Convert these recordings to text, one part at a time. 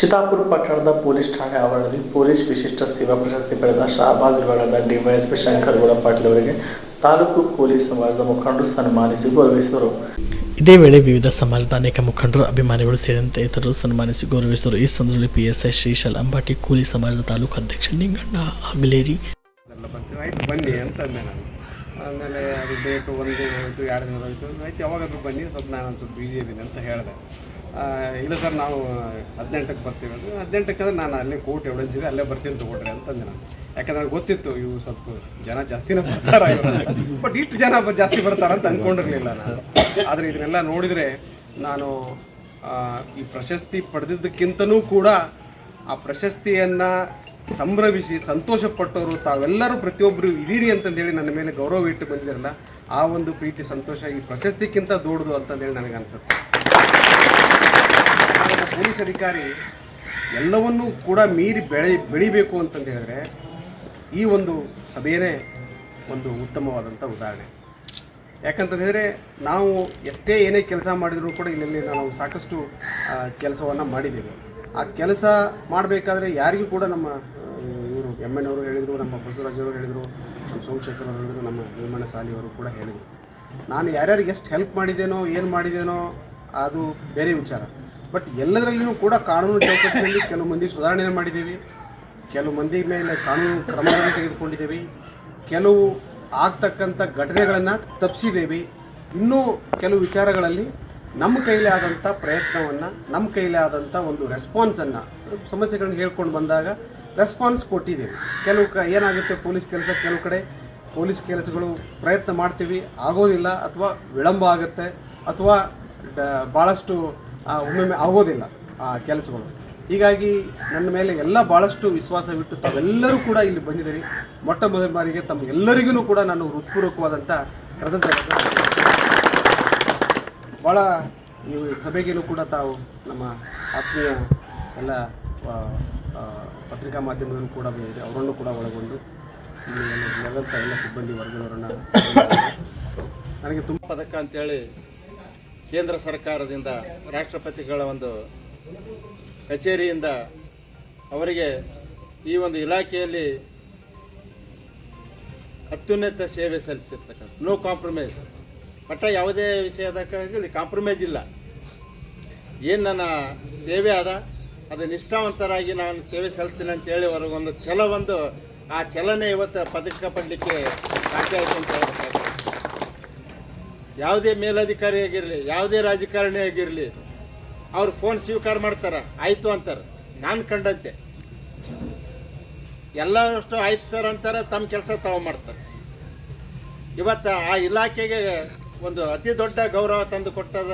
ಚಿತ್ತಾಪುರ ಪಟ್ಟಣದ ಪೊಲೀಸ್ ಠಾಣೆ ಆವರಣದಲ್ಲಿ ಪೊಲೀಸ್ ವಿಶಿಷ್ಟ ಸೇವಾ ಪ್ರಶಸ್ತಿ ಪಡೆದ ಶಹಬಾದ್ ವಿಭಾಗದ ಡಿವೈಎಸ್ಪಿ ಶಂಕರಗೌಡ ಪಾಟೀಲ್ ಅವರಿಗೆ ತಾಲೂಕು ಪೊಲೀಸ್ ಸಮಾಜದ ಮುಖಂಡರು ಸನ್ಮಾನಿಸಿ ಗೌರವಿಸಿದರು. ಇದೇ ವೇಳೆ ವಿವಿಧ ಸಮಾಜದ ಅನೇಕ ಮುಖಂಡರು, ಅಭಿಮಾನಿಗಳು ಸೇರಿದಂತೆ ಇತರರು ಸನ್ಮಾನಿಸಿ ಗೌರವಿಸಿದರು. ಈ ಸಂದರ್ಭದಲ್ಲಿ ಪಿಎಸ್ಐ ಶ್ರೀಶಲ್ ಅಂಬಾಟಿ ಕೂಲಿ ಸಮಾಜದ ತಾಲೂಕು ಅಧ್ಯಕ್ಷ ನಿಂಗಣ್ಣ ಹಗಲೇರಿ. ಬನ್ನಿ ಅಂತ ಆಮೇಲೆ ಅದು ಡೇಟ್ ಒಂದು ಹೋಯಿತು, ಎರಡು ದಿನ ಹೋಯಿತು. ಆಯ್ತು ಬನ್ನಿ, ಸ್ವಲ್ಪ ನಾನು ಸ್ವಲ್ಪ ಬ್ಯುಸಿ ಇದ್ದೀನಿ ಅಂತ ಹೇಳಿದೆ. ಇಲ್ಲ ಸರ್, ನಾವು ಹದಿನೆಂಟಕ್ಕೆ ಬರ್ತೀವಿ ಅಂದರೆ ಹದಿನೆಂಟಕ್ಕೆ ಅಂದ್ರೆ ನಾನು ಅಲ್ಲೇ ಕೋರ್ಟ್ ಎವಿಡೆನ್ಸ್ ಇದೆ, ಅಲ್ಲೇ ಬರ್ತೀನಿ ತಗೊಳ್ರಿ ಅಂತಂದೆ ನಾನು. ಯಾಕಂದ್ರೆ ನನಗೆ ಗೊತ್ತಿತ್ತು ಇವು ಸ್ವಲ್ಪ ಜನ ಜಾಸ್ತಿನೇ ಬರ್ತಾರ ಬಟ್ ಇಷ್ಟು ಜನ ಜಾಸ್ತಿ ಬರ್ತಾರ ಅಂತ ಅಂದ್ಕೊಂಡಿರಲಿಲ್ಲ ನಾನು. ಆದರೆ ಇದನ್ನೆಲ್ಲ ನೋಡಿದರೆ ನಾನು ಈ ಪ್ರಶಸ್ತಿ ಪಡೆದಿದ್ದಕ್ಕಿಂತನೂ ಕೂಡ ಆ ಪ್ರಶಸ್ತಿಯನ್ನು ಸಂಭ್ರಮಿಸಿ ಸಂತೋಷಪಟ್ಟವರು ತಾವೆಲ್ಲರೂ ಪ್ರತಿಯೊಬ್ಬರು ಇದ್ದೀರಿ ಅಂತಂದೇಳಿ ನನ್ನ ಮೇಲೆ ಗೌರವ ಇಟ್ಟು ಬಂದಿರಲ್ಲ ಆ ಒಂದು ಪ್ರೀತಿ, ಸಂತೋಷ ಈ ಪ್ರಶಸ್ತಿಗಿಂತ ದೊಡ್ಡದು ಅಂತಂದೇಳಿ ನನಗೆ ಅನ್ಸುತ್ತೆ. ಪೊಲೀಸ್ ಅಧಿಕಾರಿ ಎಲ್ಲವನ್ನೂ ಕೂಡ ಮೀರಿ ಬೆಳೆ, ಬೆಳಿಬೇಕು ಅಂತಂದು ಹೇಳಿದ್ರೆ ಈ ಒಂದು ಸಭೆಯೇ ಒಂದು ಉತ್ತಮವಾದಂಥ ಉದಾಹರಣೆ. ಯಾಕಂತಂದರೆ ನಾವು ಎಷ್ಟೇ ಏನೇ ಕೆಲಸ ಮಾಡಿದರೂ ಕೂಡ ಇಲ್ಲಿ ನಾವು ಸಾಕಷ್ಟು ಕೆಲಸವನ್ನು ಮಾಡಿದ್ದೇವೆ. ಆ ಕೆಲಸ ಮಾಡಬೇಕಾದ್ರೆ ಯಾರಿಗೂ ಕೂಡ ನಮ್ಮ ಇವರು ಎಂ ಎನ್ ಅವರು ಹೇಳಿದರು, ನಮ್ಮ ಬಸವರಾಜವರು ಹೇಳಿದರು, ನಮ್ಮ ಸೋಮಶೇಖರ್ ಅವರು ಹೇಳಿದರು, ನಮ್ಮ ನಿರ್ಮಾಣ ಸಾಲಿಯವರು ಕೂಡ ಹೇಳಿದರು. ನಾನು ಯಾರ್ಯಾರಿಗೆ ಎಷ್ಟು ಹೆಲ್ಪ್ ಮಾಡಿದ್ದೇನೋ, ಏನು ಮಾಡಿದ್ದೇನೋ, ಅದು ಬೇರೆ ವಿಚಾರ. ಬಟ್ ಎಲ್ಲದರಲ್ಲಿಯೂ ಕೂಡ ಕಾನೂನು ಚೌಕಟ್ಟಿನಲ್ಲಿ ಕೆಲವು ಮಂದಿ ಸುಧಾರಣೆ ಮಾಡಿದ್ದೀವಿ. ಕೆಲವು ಮಂದಿ ಮೇಲೆ ಕಾನೂನು ಕ್ರಮಗಳನ್ನು ತೆಗೆದುಕೊಂಡಿದ್ದೀವಿ. ಕೆಲವು ಆಗ್ತಕ್ಕಂಥ ಘಟನೆಗಳನ್ನು ತಪ್ಪಿಸಿದ್ದೀವಿ ಇನ್ನೂ ಕೆಲವು ವಿಚಾರಗಳಲ್ಲಿ ನಮ್ಮ ಕೈಲೇ ಆದಂಥ ಪ್ರಯತ್ನವನ್ನು, ನಮ್ಮ ಕೈಲಿ ಆದಂಥ ಒಂದು ರೆಸ್ಪಾನ್ಸನ್ನು ಸಮಸ್ಯೆಗಳನ್ನ ಹೇಳ್ಕೊಂಡು ಬಂದಾಗ ರೆಸ್ಪಾನ್ಸ್ ಕೊಟ್ಟಿದ್ದೀವಿ. ಕೆಲವು ಕ ಏನಾಗುತ್ತೆ ಪೊಲೀಸ್ ಕೆಲಸ? ಕೆಲವು ಕಡೆ ಪೊಲೀಸ್ ಕೆಲಸಗಳು ಪ್ರಯತ್ನ ಮಾಡ್ತೀವಿ. ಆಗೋದಿಲ್ಲ ಅಥವಾ ವಿಳಂಬ ಆಗುತ್ತೆ ಅಥವಾ ಭಾಳಷ್ಟು ಒಮ್ಮೊಮ್ಮೆ ಆಗೋದಿಲ್ಲ ಆ ಕೆಲಸಗಳು. ಹೀಗಾಗಿ ನನ್ನ ಮೇಲೆ ಎಲ್ಲ ಭಾಳಷ್ಟು ವಿಶ್ವಾಸವಿಟ್ಟು ತಾವೆಲ್ಲರೂ ಕೂಡ ಇಲ್ಲಿ ಬಂದಿದ್ದೀರಿ. ಮೊಟ್ಟ ಮೊದಲ ಬಾರಿಗೆ ತಮ್ಮೆಲ್ಲರಿಗೂ ಕೂಡ ನಾನು ಹೃತ್ಪೂರ್ವಕವಾದಂಥ ಕೃತಜ್ಞತೆ ಭಾಳ ಈ ಸಭೆಗೇನು ಕೂಡ ತಾವು ನಮ್ಮ ಆತ್ಮೀಯ ಎಲ್ಲ ಪತ್ರಿಕಾ ಮಾಧ್ಯಮದಲ್ಲೂ ಕೂಡ ಬಂದಿದೆ ಅವರನ್ನು ಕೂಡ ಒಳಗೊಂಡು ಇಲ್ಲಿ ಎಲ್ಲ ಸಿಬ್ಬಂದಿ ವರ್ಗದವರನ್ನು ನನಗೆ ತುಂಬ ಪದಕ ಅಂತೇಳಿ ಕೇಂದ್ರ ಸರ್ಕಾರದಿಂದ ರಾಷ್ಟ್ರಪತಿಗಳ ಒಂದು ಕಚೇರಿಯಿಂದ ಅವರಿಗೆ ಈ ಒಂದು ಇಲಾಖೆಯಲ್ಲಿ ಅತ್ಯುನ್ನತ ಸೇವೆ ಸಲ್ಲಿಸಿರ್ತಕ್ಕಂಥ ನೋ ಕಾಂಪ್ರಮೈಸ್ ಒಟ್ಟ ಯಾವುದೇ ವಿಷಯದಕ್ಕಾಗಲಿ ಕಾಂಪ್ರಮೈಸ್ ಇಲ್ಲ. ಏನು ನನ್ನ ಸೇವೆ ಅದ? ಅದು ನಿಷ್ಠಾವಂತರಾಗಿ ನಾನು ಸೇವೆ ಸಲ್ಲಿಸ್ತೀನಿ ಅಂತೇಳಿ ಅವ್ರಿಗೆ ಒಂದು ಛಲ ಒಂದು, ಆ ಛಲನೆ ಇವತ್ತು ಪದಕ ಪಡಲಿಕ್ಕೆ ಸಾಧ್ಯ ಆಯಿತು ಅಂತ ಯಾವುದೇ ಮೇಲಧಿಕಾರಿ ಆಗಿರಲಿ, ಯಾವುದೇ ರಾಜಕಾರಣಿ ಆಗಿರಲಿ, ಅವ್ರು ಫೋನ್ ಸ್ವೀಕಾರ ಮಾಡ್ತಾರೆ, ಆಯಿತು ಅಂತಾರೆ. ನಾನು ಕಂಡಂತೆ. ಎಲ್ಲರಷ್ಟು ಆಯ್ತು ಸರ್ ಅಂತಾರೆ ತಮ್ಮ ಕೆಲಸ ತಾವು ಮಾಡ್ತಾರೆ. ಇವತ್ತು ಆ ಇಲಾಖೆಗೆ ಒಂದು ಅತಿ ದೊಡ್ಡ ಗೌರವ ತಂದು ಕೊಟ್ಟದ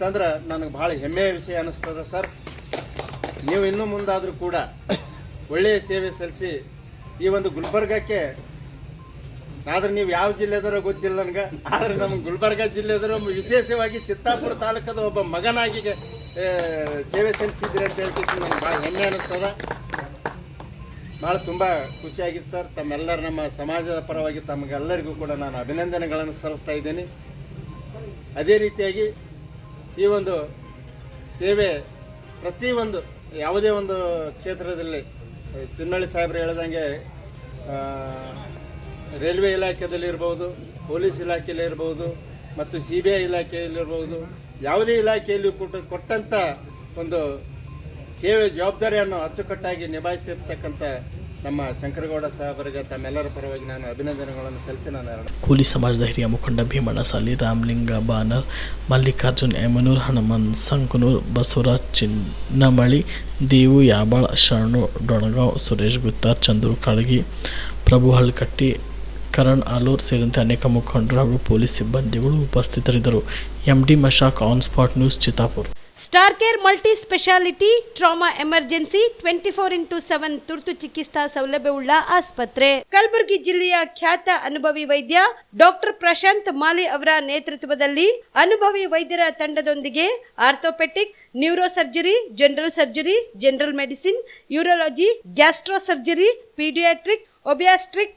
ತಂದ್ರೆ ನನಗೆ ಭಾಳ ಹೆಮ್ಮೆಯ ವಿಷಯ ಅನ್ನಿಸ್ತದೆ ಸರ್. ನೀವು ಇನ್ನೂ ಮುಂದಾದರೂ ಕೂಡ ಒಳ್ಳೆಯ ಸೇವೆ ಸಲ್ಲಿಸಿ ಈ ಒಂದು ಗುಲ್ಬರ್ಗಕ್ಕೆ ಆದ್ರೆ ನೀವು ಯಾವ ಜಿಲ್ಲೆದರ ಗೊತ್ತಿಲ್ಲ ನನಗೆ. ಆದ್ರೆ ನಮ್ಮ ಗುಲ್ಬರ್ಗ ಜಿಲ್ಲೆದರ ವಿಶೇಷವಾಗಿ ಚಿತ್ತಾಪುರ ತಾಲೂಕದ ಒಬ್ಬ ಮಗನಾಗಿ ಸೇವೆ ಸಲ್ಲಿಸಿದ್ರಿ ಅಂತ ಹೇಳ್ತಿದ್ದು ನನಗೆ ಭಾಳ ಹೆಮ್ಮೆ ಅನ್ನಿಸ್ತದ ಭಾಳ ತುಂಬ ಖುಷಿಯಾಗಿತ್ತು ಸರ್. ತಮ್ಮೆಲ್ಲರ ನಮ್ಮ ಸಮಾಜದ ಪರವಾಗಿ ತಮಗೆಲ್ಲರಿಗೂ ಕೂಡ ನಾನು ಅಭಿನಂದನೆಗಳನ್ನು ಸಲ್ಲಿಸ್ತಾ ಇದ್ದೀನಿ. ಅದೇ ರೀತಿಯಾಗಿ ಈ ಒಂದು ಸೇವೆ ಪ್ರತಿಯೊಂದು ಯಾವುದೇ ಒಂದು ಕ್ಷೇತ್ರದಲ್ಲಿ ಚಿನ್ನಳ್ಳಿ ಸಾಹೇಬ್ರು ಹೇಳ್ದಂಗೆ ರೈಲ್ವೆ ಇಲಾಖೆಯಲ್ಲಿರ್ಬೋದು, ಪೊಲೀಸ್ ಇಲಾಖೆಯಲ್ಲಿ ಇರ್ಬೋದು ಮತ್ತು ಸಿ ಬಿ ಐ ಇಲಾಖೆಯಲ್ಲಿರ್ಬೋದು, ಯಾವುದೇ ಇಲಾಖೆಯಲ್ಲಿ ಕೊಟ್ಟ ಕೊಟ್ಟಂಥ ಒಂದು ಸೇವೆ ಜವಾಬ್ದಾರಿಯನ್ನು ಅಚ್ಚುಕಟ್ಟಾಗಿ ನಿಭಾಯಿಸಿರ್ತಕ್ಕಂಥ ನಮ್ಮ ಶಂಕರಗೌಡ ಸಾಹೇಬರಿಗೆ ತಮ್ಮೆಲ್ಲರ ಪರವಾಗಿ ನಾನು ಅಭಿನಂದನೆಗಳನ್ನು ಸಲ್ಲಿಸಿ ನಾನು ಕೂಲಿ ಸಮಾಜದ ಹಿರಿಯ ಮುಖಂಡ ಭೀಮಣ್ಣ ಸಾಲಿ, ರಾಮಲಿಂಗ ಬಾನರ್, ಮಲ್ಲಿಕಾರ್ಜುನ್ ಎಮನೂರ್ ಹನುಮನ್ ಸಂಕನೂರ್, ಬಸವರಾಜ್ ಚಿನ್ನಮಳಿ, ದೇವು ಯಾಬಾಳ್, ಶರಣು ಡೊಣಗಾಂವ್, ಸುರೇಶ್ ಗುತ್ತಾರ್ ಚಂದ್ರು ಕಾಳಗಿ, ಪ್ರಭು ಹಳ್ಕಟ್ಟಿ ಕರಣ್ ಆಲೂರ್ ಸೇರಿದಂತೆ ಅನೇಕ ಮುಖಂಡರು ಹಾಗೂ ಪೊಲೀಸ್ ಸಿಬ್ಬಂದಿಗಳು ಉಪಸ್ಥಿತರಿದ್ದರು. MD Mashak on spot news, Chittapur. Star care multi speciality, trauma emergency twenty four into seven ತುರ್ತು ಚಿಕಿತ್ಸಾ ಸೌಲಭ್ಯವುಳ್ಳ ಆಸ್ಪತ್ರೆ. ಕಲಬುರಗಿ ಜಿಲ್ಲೆಯ ಖ್ಯಾತ ಅನುಭವಿ ವೈದ್ಯ ಡಾಕ್ಟರ್ ಪ್ರಶಾಂತ್ ಮಾಲಿ ಅವರ ನೇತೃತ್ವದಲ್ಲಿ ಅನುಭವಿ ವೈದ್ಯರ ತಂಡದೊಂದಿಗೆ orthopaedic neuro surgery general surgery, general medicine, urology gastro surgery paediatric, obstetric